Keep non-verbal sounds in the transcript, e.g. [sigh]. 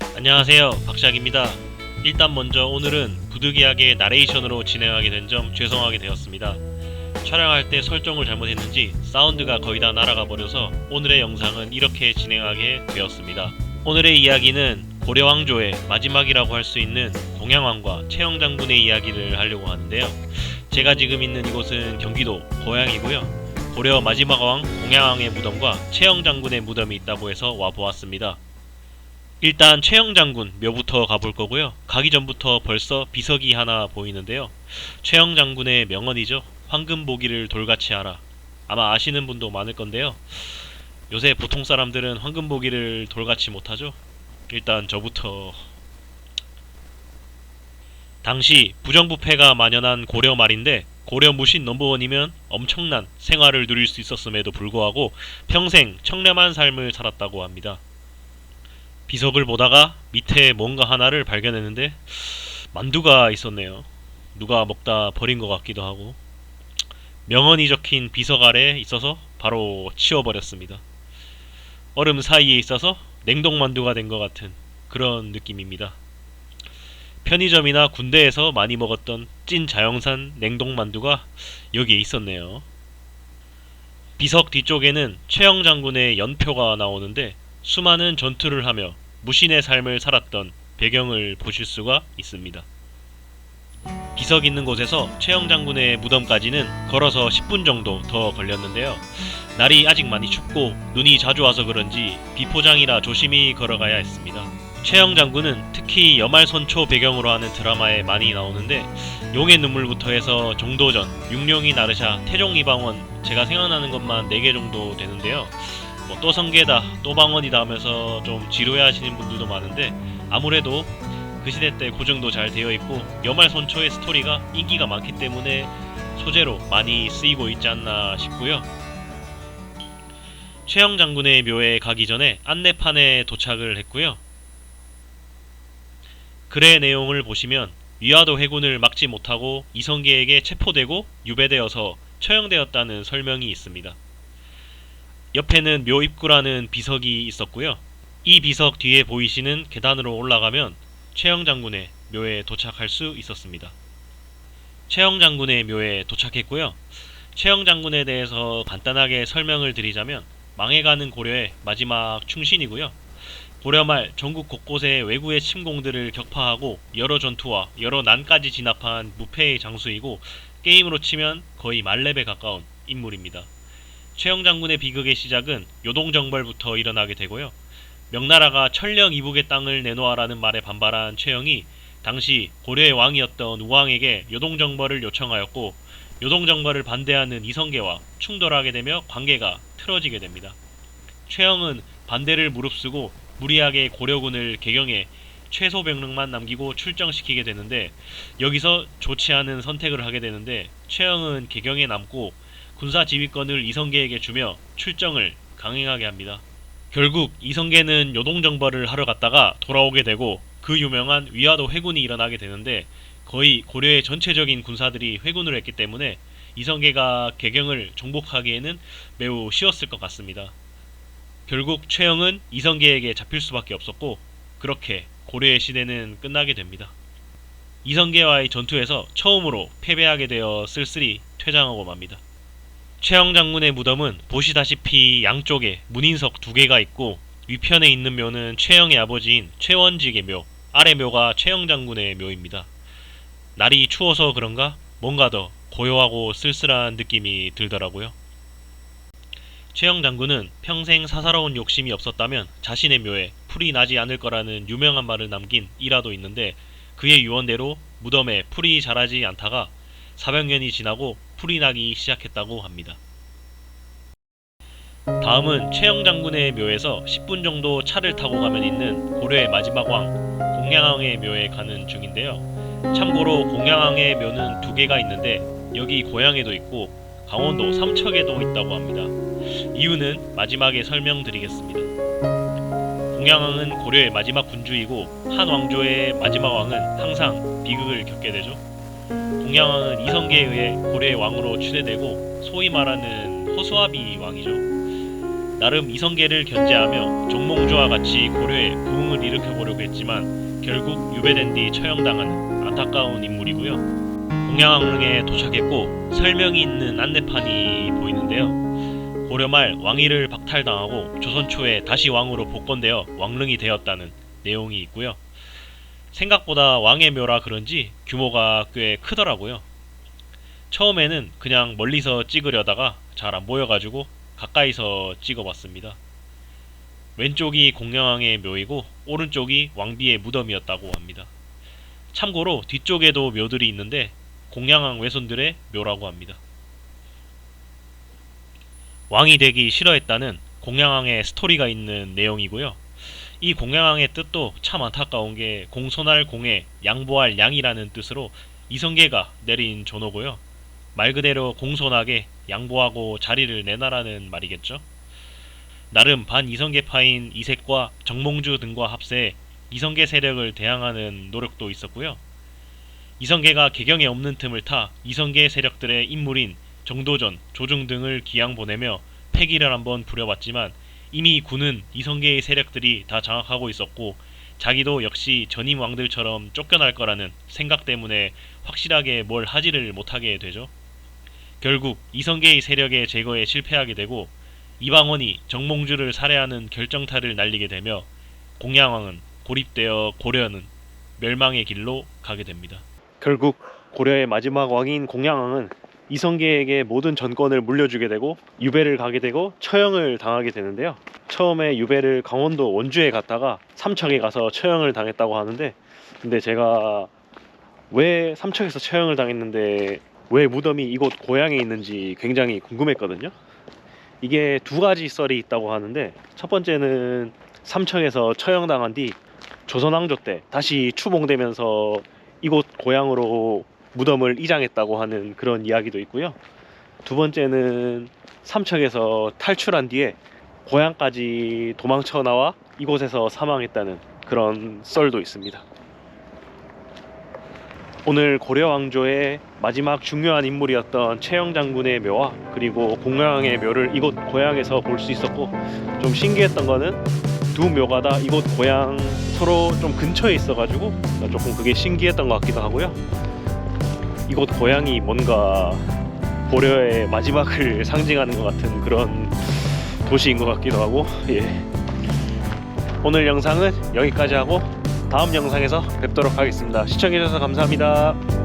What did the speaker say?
안녕하세요. 박샥입니다. 일단 먼저 오늘은 부득이하게 나레이션으로 진행하게 된 점 죄송하게 되었습니다. 촬영할 때 설정을 잘못했는지 사운드가 거의 다 날아가 버려서 오늘의 영상은 이렇게 진행하게 되었습니다. 오늘의 이야기는 고려왕조의 마지막이라고 할 수 있는 공양왕과 최영장군의 이야기를 하려고 하는데요. 제가 지금 있는 이곳은 경기도 고양이고요. 고려 마지막 왕 공양왕의 무덤과 최영장군의 무덤이 있다고 해서 와보았습니다 일단 최영 장군 묘부터 가볼 거고요. 가기 전부터 벌써 비석이 하나 보이는데요. 최영 장군의 명언이죠. 황금 보기를 돌같이 하라. 아마 아시는 분도 많을 건데요. 요새 보통 사람들은 황금 보기를 돌같이 못하죠. 일단 저부터 당시 부정부패가 만연한 고려 말인데 고려 무신 넘버원이면 엄청난 생활을 누릴 수 있었음에도 불구하고 평생 청렴한 삶을 살았다고 합니다. 비석을 보다가 밑에 뭔가 하나를 발견했는데 만두가 있었네요. 누가 먹다 버린 것 같기도 하고 명언이 적힌 비석 아래에 있어서 바로 치워버렸습니다. 얼음 사이에 있어서 냉동 만두가 된 것 같은 그런 느낌입니다. 편의점이나 군대에서 많이 먹었던 찐 자연산 냉동 만두가 여기에 있었네요. 비석 뒤쪽에는 최영 장군의 연표가 나오는데 수많은 전투를 하며 무신의 삶을 살았던 배경을 보실 수가 있습니다. 비석 있는 곳에서 최영 장군의 무덤까지는 걸어서 10분 정도 더 걸렸는데요. 날이 아직 많이 춥고 눈이 자주 와서 그런지 비포장이라 조심히 걸어가야 했습니다. 최영 장군은 특히 여말선초 배경으로 하는 드라마에 많이 나오는데 용의 눈물부터 해서 종도전, 육룡이 나르샤, 태종이방원 제가 생각나는 것만 4개 정도 되는데요. 뭐 또 성계다 또 방언이다 하면서 좀 지루해 하시는 분들도 많은데 아무래도 그 시대 때 고증도 잘 되어 있고 여말선초의 스토리가 인기가 많기 때문에 소재로 많이 쓰이고 있지 않나 싶고요. 최영 장군의 묘에 가기 전에 안내판에 도착을 했고요. 글의 내용을 보시면 위화도 해군을 막지 못하고 이성계에게 체포되고 유배되어서 처형되었다는 설명이 있습니다. 옆에는 묘 입구라는 비석이 있었고요. 이 비석 뒤에 보이시는 계단으로 올라가면 최영 장군의 묘에 도착할 수 있었습니다. 최영 장군의 묘에 도착했고요. 최영 장군에 대해서 간단하게 설명을 드리자면 망해가는 고려의 마지막 충신이고요. 고려 말 전국 곳곳의 외구의 침공들을 격파하고 여러 전투와 여러 난까지 진압한 무패의 장수이고 게임으로 치면 거의 말렙에 가까운 인물입니다. 최영 장군의 비극의 시작은 요동정벌부터 일어나게 되고요. 명나라가 천령 이북의 땅을 내놓아라는 말에 반발한 최영이 당시 고려의 왕이었던 우왕에게 요동정벌을 요청하였고 요동정벌을 반대하는 이성계와 충돌하게 되며 관계가 틀어지게 됩니다. 최영은 반대를 무릅쓰고 무리하게 고려군을 개경해 최소 병력만 남기고 출정시키게 되는데 여기서 좋지 않은 선택을 하게 되는데 최영은 개경에 남고 군사 지휘권을 이성계에게 주며 출정을 강행하게 합니다. 결국 이성계는 요동정벌을 하러 갔다가 돌아오게 되고 그 유명한 위화도 회군이 일어나게 되는데 거의 고려의 전체적인 군사들이 회군을 했기 때문에 이성계가 개경을 정복하기에는 매우 쉬웠을 것 같습니다. 결국 최영은 이성계에게 잡힐 수밖에 없었고 그렇게 고려의 시대는 끝나게 됩니다. 이성계와의 전투에서 처음으로 패배하게 되어 쓸쓸히 퇴장하고 맙니다. 최영 장군의 무덤은 보시다시피 양쪽에 문인석 두 개가 있고 위편에 있는 묘는 최영의 아버지인 최원직의 묘, 아래 묘가 최영 장군의 묘입니다. 날이 추워서 그런가 뭔가 더 고요하고 쓸쓸한 느낌이 들더라고요. 최영 장군은 평생 사사로운 욕심이 없었다면 자신의 묘에 풀이 나지 않을 거라는 유명한 말을 남긴 일화도 있는데 그의 유언대로 무덤에 풀이 자라지 않다가 400년이 지나고 풀이 나기 시작했다고 합니다. 다음은 최영 장군의 묘에서 10분 정도 차를 타고 가면 있는 고려의 마지막 왕 공양왕의 묘에 가는 중인데요. 참고로 공양왕의 묘는 두 개가 있는데 여기 고향에도 있고 강원도 삼척에도 있다고 합니다. 이유는 마지막에 설명드리겠습니다. 공양왕은 고려의 마지막 군주이고 한 왕조의 마지막 왕은 항상 비극을 겪게 되죠. 공양왕은 이성계에 의해 고려의 왕으로 추대되고 소위 말하는 허수아비 왕이죠. 나름 이성계를 견제하며 정몽주와 같이 고려에 부흥을 일으켜보려고 했지만 결국 유배된 뒤 처형당하는 안타까운 인물이고요. 공양왕릉에 도착했고 설명이 있는 안내판이 보이는데요. 고려 말 왕위를 박탈당하고 조선 초에 다시 왕으로 복권되어 왕릉이 되었다는 내용이 있고요. 생각보다 왕의 묘라 그런지 규모가 꽤 크더라고요. 처음에는 그냥 멀리서 찍으려다가 잘 안 보여가지고 가까이서 찍어봤습니다. 왼쪽이 공양왕의 묘이고 오른쪽이 왕비의 무덤이었다고 합니다. 참고로 뒤쪽에도 묘들이 있는데 공양왕 외손들의 묘라고 합니다. 왕이 되기 싫어했다는 공양왕의 스토리가 있는 내용이고요. 이 공양왕의 뜻도 참 안타까운 게 공손할 공에 양보할 양이라는 뜻으로 이성계가 내린 전호고요. 말 그대로 공손하게 양보하고 자리를 내놔라는 말이겠죠. 나름 반 이성계파인 이색과 정몽주 등과 합세해 이성계 세력을 대항하는 노력도 있었고요. 이성계가 개경에 없는 틈을 타 이성계 세력들의 인물인 정도전, 조중 등을 기양 보내며 패기를 한번 부려봤지만 이미 군은 이성계의 세력들이 다 장악하고 있었고 자기도 역시 전임 왕들처럼 쫓겨날 거라는 생각 때문에 확실하게 뭘 하지를 못하게 되죠. 결국 이성계의 세력의 제거에 실패하게 되고 이방원이 정몽주를 살해하는 결정타를 날리게 되며 공양왕은 고립되어 고려는 멸망의 길로 가게 됩니다. 결국 고려의 마지막 왕인 공양왕은 이성계에게 모든 전권을 물려주게 되고 유배를 가게 되고 처형을 당하게 되는데요. 처음에 유배를 강원도 원주에 갔다가 삼척에 가서 처형을 당했다고 하는데 근데 제가 왜 삼척에서 처형을 당했는데 왜 무덤이 이곳 고향에 있는지 굉장히 궁금했거든요. 이게 두 가지 썰이 있다고 하는데 첫 번째는 삼척에서 처형당한 뒤 조선왕조 때 다시 추봉되면서 이곳 고향으로 무덤을 이장했다고 하는 그런 이야기도 있고요. 두 번째는 삼척에서 탈출한 뒤에 고향까지 도망쳐 나와 이곳에서 사망했다는 그런 썰도 있습니다. 오늘 고려 왕조의 마지막 중요한 인물이었던 최영 장군의 묘와 그리고 공양의 묘를 이곳 고향에서 볼 수 있었고 좀 신기했던 거는 두 묘가 다 이곳 고향 서로 좀 근처에 있어가지고 조금 그게 신기했던 것 같기도 하고요. 이곳 고향이 뭔가 고려의 마지막을 [laughs] 상징하는 것 같은 그런 도시인 것 같기도 하고 예. 오늘 영상은 여기까지 하고 다음 영상에서 뵙도록 하겠습니다. 시청해주셔서 감사합니다.